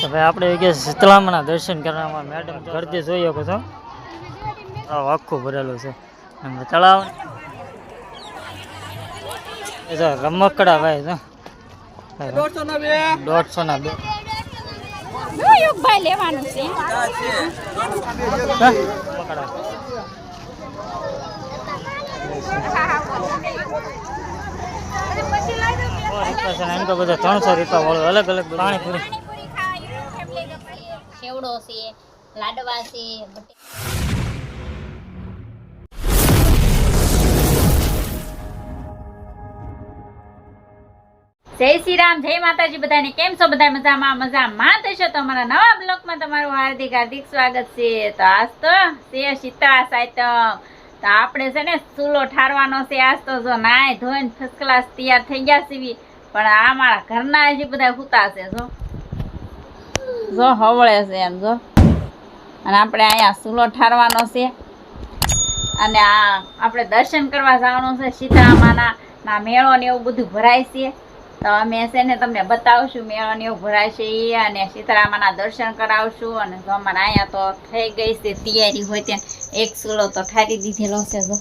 તો ભાઈ આપણે ગયા શીતળામાના દર્શન કરવામાં મેડમ ગરદી જોઈ શકો છો આખું ભરેલું છે તળાવ એ જો રમકડા ભાઈ તો દોઢસો ના બે લેવાનું છે તો ત્રણસો રૂપિયા વાળું અલગ અલગ પાણીપુરી સેવડો છે લાડવા છે જય શ્રી રામ, જય માતાજી, બધાને કેમ છો? બધા મજામાં મજામાં. છો તો અમારા નવા બ્લોગમાં તમારું હાર્દિક હાર્દિક સ્વાગત છે. તો આજ તો છે શીતળા સાયતમ. તો આપણે છે ને ચૂલો ઠારવાનો છે. આજ તો જો નાય ધોઈને ફર્સ્ટ ક્લાસ તૈયાર થઈ ગયા સીવી પણ આ મારા ઘરના હજી બધા હુતા છે, જો. જો હવળે છે એમ, જો. અને આપણે અહીંયા સૂલો ઠારવાનો છે. અને આ આપણે દર્શન કરવા જવાનું છે સીતામાના ના મેળો ને એવું બધું ભરાય છે. તો અમે છે ને તમને બતાવશું મેળો ને એવું ભરાય છે એ અને સીતારામાના દર્શન કરાવશું અને જો અમારે અહીંયા તો થઈ ગઈ છે તૈયારી હોય ત્યાં. એક સૂલો તો ઠારી દીધેલો છે, જો.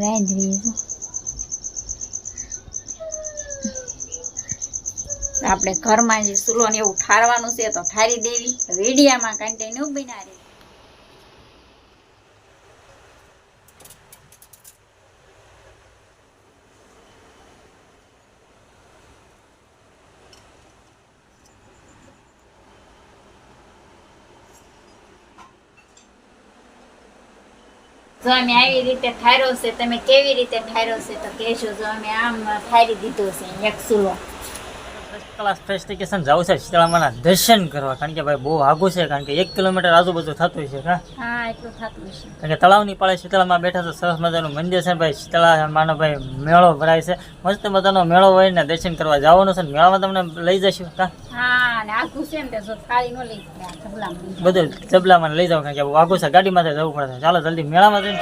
રાજવી આપણે ઘરમાં જે ચૂલો ને એવું ઠારવાનું છે તો ઠારી દેવી. વેડિયામાં કન્ટેન્યુ બનાવી જો અમે આવી રીતે ઠાર્યો છે, તમે કેવી રીતે ઠાર્યો છે તો કહેશો જો અમે આમ ઠારી દીધો છે એક ચૂલો. ક્લાસ ફેસ્ટિકેશન જવું છે શીતળામાના દર્શન કરવા. કારણ કે ભાઈ બહુ આઘું છે કારણ કે એક કિલોમીટર આજુબાજુ થતું છે હા એટલું થતું છે કારણ કે તળાવની પાળે શીતળામાં બેઠા તો સરસ મજાનું મંદિર છે ભાઈ શીતળામાનો ભાઈ મેળો ભરાય છે. મસ્ત મજાનો મેળો હોય ને દર્શન કરવા જવાનું છે ને મેળામાં તમને લઈ જશું હા. બધું જબલામાં લઈ જાવ કારણ કે આઘું છે ગાડીમાં જવું પડે ચાલો જલ્દી મેળામાં જઈને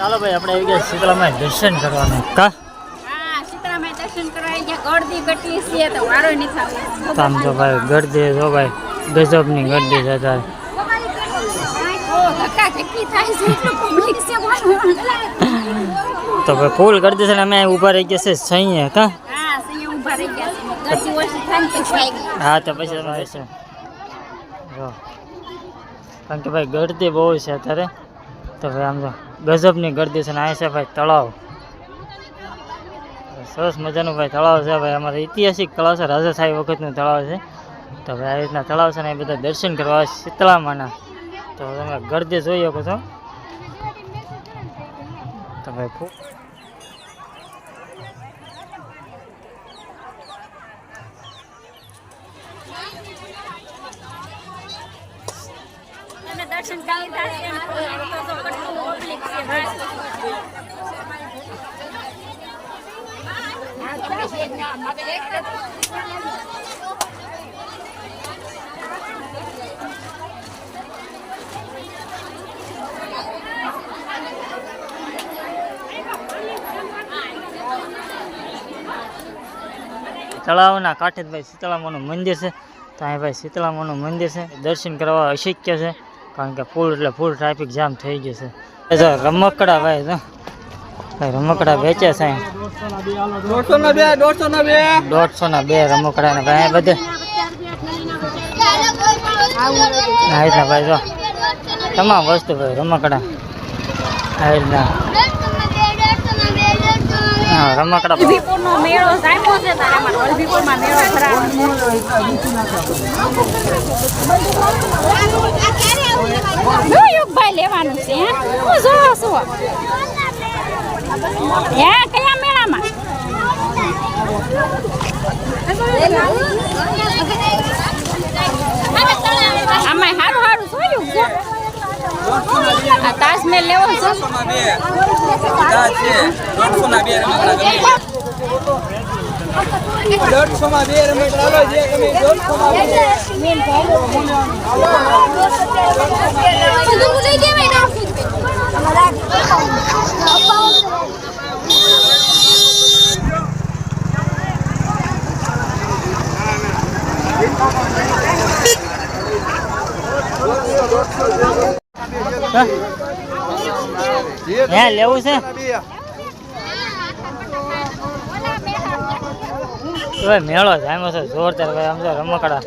ચાલો ભાઈ આપણે આવી ગયા શીતળામાં દર્શન કરવાનું. કા? હા સીતારામા દર્શન કરવા આવી ગયા. ગળદી કેટલી છે તો વારો નહીં થાવ આમ તો ભાઈ ગરદી જો ભાઈ ગજબની ગરદી છે તારે. ઓ ધક્કા ધક્કી થાય છે. એટલું પબ્લિક છે તો ભાઈ ફૂલ ગરદી છે ને અમે ઊભા રહી ગયા છે સહીએ કા? હા સહી ઊભા રહી ગયા છે. ગરદી ઓછી થાય ને તો ખાઈ ગઈ હા તો પછી તમે છે જો. કારણ કે ભાઈ ગરદી બહુ છે અત્યારે. તો ભાઈ આમ તો ગજબની ગરદી છે ને આ છે ભાઈ તળાવ. સરસ મજાનું ભાઈ તળાવ છે ભાઈ. અમારે ઐતિહાસિક તળાવ છે, રાજા સાહેબ વખતનું તળાવ છે. તો ભાઈ આવી રીતના તળાવ છે ને એ બધા દર્શન કરવા શીતળામાના. તો તમે ગરદી જોઈ શકો છો. તો ભાઈ ખૂબ તમે દર્શન બસ. તળાવના કાંઠે ભાઈ શીતળામાનું મંદિર છે. તો અહીં ભાઈ શીતળામાનું મંદિર છે. દર્શન કરવા અશક્ય છે. કારણ કે ફૂલ એટલે ફૂલ ટ્રાફિક જામ થઈ ગયું છે. જો રમકડા ભાઈ, જો. રમકડા વેચે છે. દોઢસો ના બે રમકડા ને ભાઈ બધે. રીતના ભાઈ, જો. તમામ વસ્તુ ભાઈ, રમકડા. રીતના. હા રમકડા મેળો જામ્યો છે તારે અમારે વલભીપુરમાં મેળો યુગભાઈ લેવાનું છે હે? હું જોવો છું હે કયા મેળામાં? આમાં સારું સારું જોયું છે. આ તાજમહેલ લેવો છે? દોઢસોમાં બે રમકડા ગમે દોઢસોમાં બે રમકડા આવે જે તમે લેવું છે? હવે મેળો જામ્યો છે, જોરદાર ભાઈ, આમ તો રમકડા.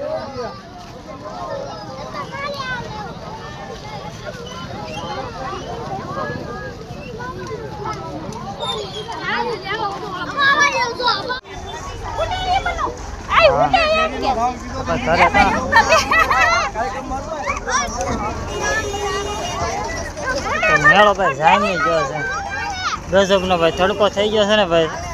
ઘરે તો મેળો ભાઈ જામી ગયો છે. ગજબનો ભાઈ તડકો થઈ ગયો છે ને ભાઈ.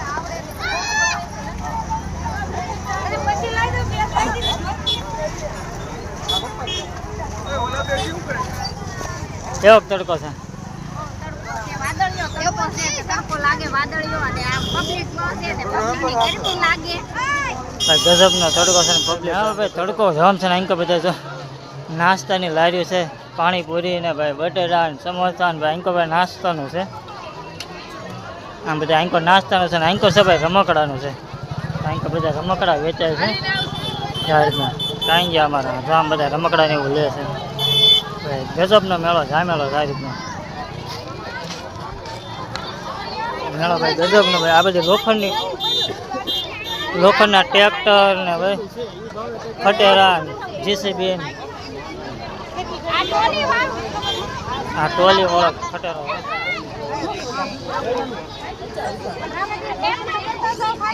કેવો તડકો છે. ભાઈ, ગજબનો તડકો છે ને પબ્લિક હા, ભાઈ, તડકો જામ છે ને અંક બધા જો. નાસ્તાની લારીઓ છે, પાણીપુરી ને ભાઈ બટેટા ને સમોસા ને ભાઈ અંકો ભાઈ નાસ્તાનું છે. આમ બધા અહીં નાસ્તાનું છે ને અહીં છે ભાઈ રમકડાનું છે. અહીં બધા રમકડા વેચાય છે. આ કાંઈ ગયા અમારા આમ બધા રમકડાને એવું લે છે. ગજબનો મેળો જામેલો આ રીતનો. મેળો ભાઈ, ગજબનો ભાઈ, આ બધી લોખંડની લોખંડના ટ્રેક્ટર ને ભાઈ, ખટેરા જીસીબી આ ટોલી વાળો ખટેરો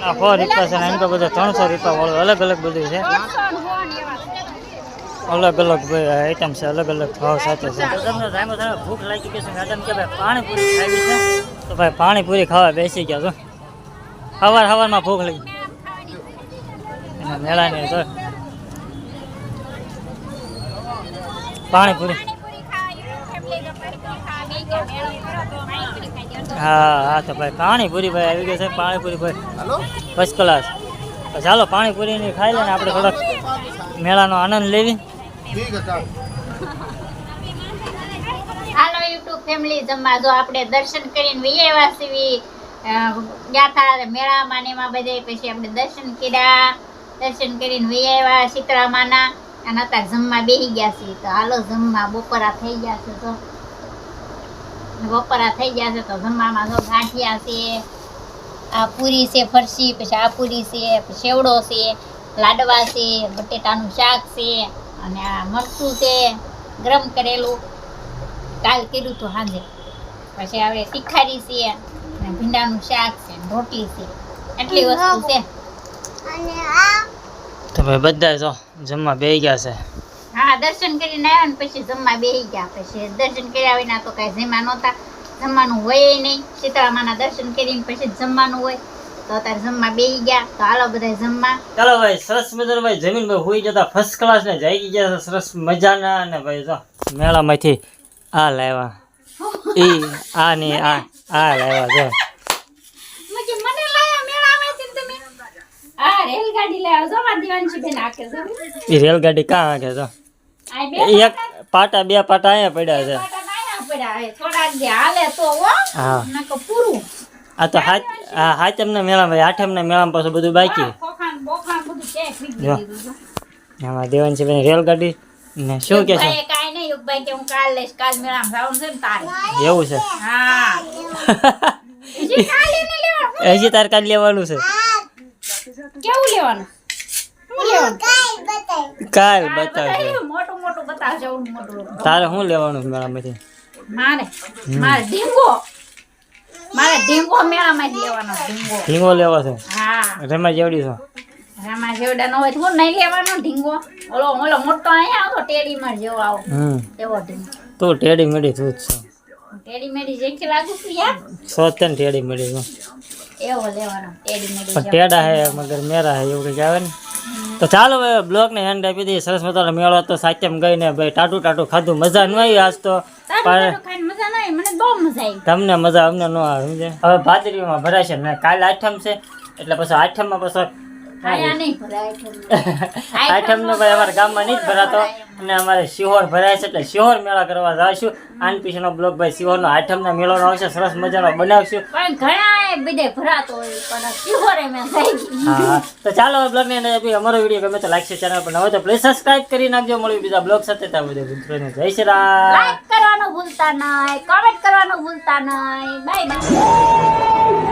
આ સો રૂપિયા છે એમ તો બધા ત્રણસો રૂપિયા વાળું અલગ અલગ બધું છે. અલગ અલગ ભાઈ આઈટમ છે અલગ અલગ ભાવ સાથે છે. તમને ટાઈમ થાય ભૂખ લાગી ગઈ છે મેડમ કે ભાઈ પાણીપુરી ખાવી છે? તો ભાઈ પાણીપુરી ખાવા બેસી ગયા છો. સવાર સવારમાં ભૂખ લાગી. એના મેળાની તો પાણીપુરી. હા હા તો ભાઈ પાણીપુરી ભાઈ આવી ગઈ છે પાણીપુરી ભાઈ. ફર્સ્ટ ક્લાસ ચાલો પાણીપુરીની ખાઈ લે ને આપણે થોડોક મેળાનો આનંદ લેવી. હાલો યુટ્યુબ ફેમિલી જમવા જો આપણે દર્શન કરીને આવ્યા ગયા હતા મેળામાં ને એમાં બધે પછી આપણે દર્શન કર્યા. દર્શન કરીને વહી શીતળામાના અને અત્યારે જમવા બેસી ગયા છીએ. તો હાલો જમવા બપોરા થઈ ગયા છે તો બપોરા થઈ ગયા છે તો જમવામાં જો ગાંઠિયા છે, આ પૂરી છે, ફરસી, પછી આ પૂરી છે સેવડો છે, લાડવા છે, બટેટાનું શાક છે. અને આ મરચું છે ગરમ કરેલું કાલ કર્યું હતું સાંજે પછી હવે તીખારી છે અને ભીંડાનું શાક છે રોટલી છે. એટલી વસ્તુ છે. તો ભાઈ બધા જો જમવા બેસી ગયા છે. હા દર્શન કરીને આવ્યા ને પછી જમવા બેસી ગયા. પછી દર્શન કર્યા વિના તો કાંઈ જમવા નહોતા. જમવાનું હોય નહીં. શીતળામાના દર્શન કરીને પછી જ જમવાનું હોય. તો અત્યારે જમવા બેસી ગયા. તો હાલો બધા જમવા. ચાલો ભાઈ સરસ મજાના ભાઈ જમીન ભાઈ હોઈ જતા ફર્સ્ટ ક્લાસ ને જઈ ગયા છે સરસ મજાના અને ભાઈ જો મેળામાંથી આ લાવ્યા. ઈ આ ને આ આ લાવ્યા છે મુજે મને લાયા મેળામાંથી તમે? આ રેલગાડી લાવ્યા જો રેલગાડી કાં છે એક પાટા બે પાટા અહીંયા પડ્યા છે. પાટા નાયા પડ્યા હે થોડાક તો હા હા આ તો હાથ આ હાથમના મેળા આઠમના મેળામાં પાછું બધું બાકી જો. એમાં દેવાંશી રેલગાડી. ને શું કે છે? મેળામાં છે એવું છે? હજી તાર કાલ લેવાનું છે. કેવું લેવાનું? કાલ કાલ મોટું મોટું બતાવશે તારે શું લેવાનું છે મેળામાંથી? મારે. મારે ઢીંગો. મારે ઢીંગો મેળામાં જ લેવાનો ઢીંગો. ઢીંગો લેવો છે? હા. રેમા જેવડી છો? રેમા જેવડા નો હોય તો નહીં લેવાનો ઢીંગો. ઓલો ઓલો મોટો અહીંયા આવતો ટેડીમાં જેવો આવો. હમ. એવો ઢીંગો. તું ટેડી મેડી તું જ છો. ટેડી મેડી જેથી લાગુ છું યાર. ટેડી મેડી છો. એવો લેવાનો ટેડી મેડી પણ ટેડા હે મગર મેરા હે એવું કંઈક આવે ને? તો ચાલો હવે બ્લોગ ને હેન્ડ આપી દઈએ. સરસ મજાનો મેળો તો સાચેમ ગઈને ભાઈ ટાટું ટાટું ખાધું. મજા ન આવી આજ તો. પણ આવી મને બહુ મજા આવી. તમને મજા અમને ન આવે સમજે હવે ભાદરીમાં ભરાશે ને કાલે આઠમ છે એટલે પછી આઠમમાં પછી. આઠમ. નો ભાઈ અમારા ગામમાં નહીં જ ભરાતો અને અમારે શિહોર ભરાય છે એટલે શિહોર મેળા કરવા જઈશું આન પીછનો બ્લોગ ભાઈ શિહોરનો આઠમના મેળાનો આવશે સરસ મજાનો બનાવશું. પણ ઘણા બધે ભરાતો હોય પણ શિહોરે મેં થઈ ગઈ હા હા. તો ચાલો બ્લોગ ને અંદર અમારો વીડિયો ગમે તો લાઈક છે ચેનલ પર નવો તો પ્લીઝ સબસ્ક્રાઇબ કરી નાખજો. મળ્યું બીજા બ્લોગ સાથે. ત્યાં બધા મિત્રોને જય શ્રી રામ. કરવાનું ભૂલતા નહીં કમેન્ટ કરવાનું ભૂલતા નહીં. Bye bye